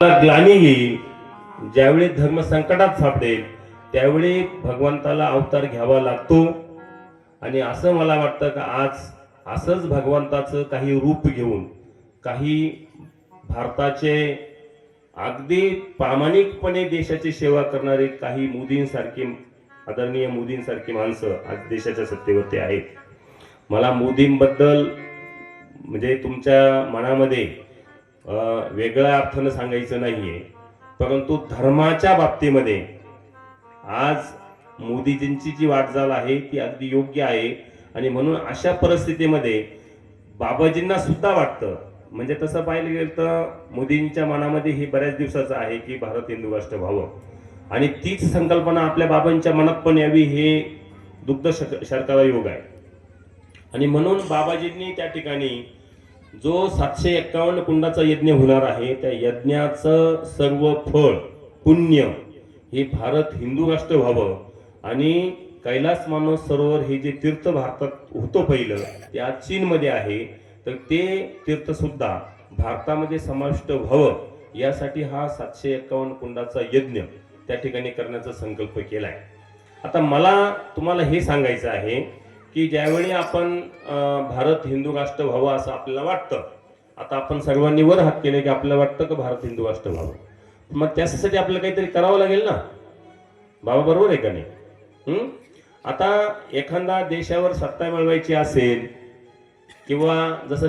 मला ग्लानी येईल ज्यावेळी धर्म संकटात सापडेल त्यावेळी भगवंताला अवतार घ्यावा लागतो. आणि असं मला वाटतं का आज असंच भगवंताचं काही रूप घेऊन काही भारताचे अगदी प्रामाणिकपणे देशाची सेवा करणारे काही मोदींसारखी आदरणीय मोदींसारखी माणसं आज देशाच्या सत्तेवरती आहेत. मला मोदींबद्दल म्हणजे तुमच्या मनामध्ये वेगळ्या अर्थानं सांगायचं नाहीये. परंतु धर्माच्या बाबतीमध्ये आज मोदीजींची जी वाटचाल आहे ती अगदी योग्य आहे. आणि म्हणून अशा परिस्थितीमध्ये बाबाजींना सुद्धा वाटतं म्हणजे तसं पाहिलं गेलं तर मोदींच्या मनामध्ये हे बऱ्याच दिवसाचं आहे की भारत हिंदू राष्ट्र व्हावं. आणि तीच संकल्पना आपल्या बाबांच्या मनात पण यावी हे दुग्ध शक शर्करा योग आहे. आणि म्हणून बाबाजींनी त्या ठिकाणी जो सातशे एक्कावन्न कुंडाचा यज्ञ होणार आहे त्या यज्ञाचं सर्व फळ पुण्य हे भारत हिंदू राष्ट्र व्हावं. आणि कैलास मानस सरोवर हे जे तीर्थ भारतात होतं पहिलं ते आज चीनमध्ये आहे. तर ते तीर्थसुद्धा भारतामध्ये समाविष्ट व्हावं यासाठी हा सातशे एक्कावन्न कुंडाचा यज्ञ त्या ठिकाणी करण्याचा संकल्प केला आहे आता मला तुम्हाला हे सांगायचं आहे की ज्यावेळी आपण भारत हिंदू राष्ट्र व्हावं असं आपल्याला वाटतं आता आपण सर्वांनी वर हात केले की आपल्याला वाटतं की भारत हिंदू राष्ट्र व्हावं. मग त्यासाठी आपल्याला काहीतरी करावं लागेल ना? बाबा बरोबर आहे का नाही? आता एखादा देशावर सत्ता मिळवायची असेल किंवा जसं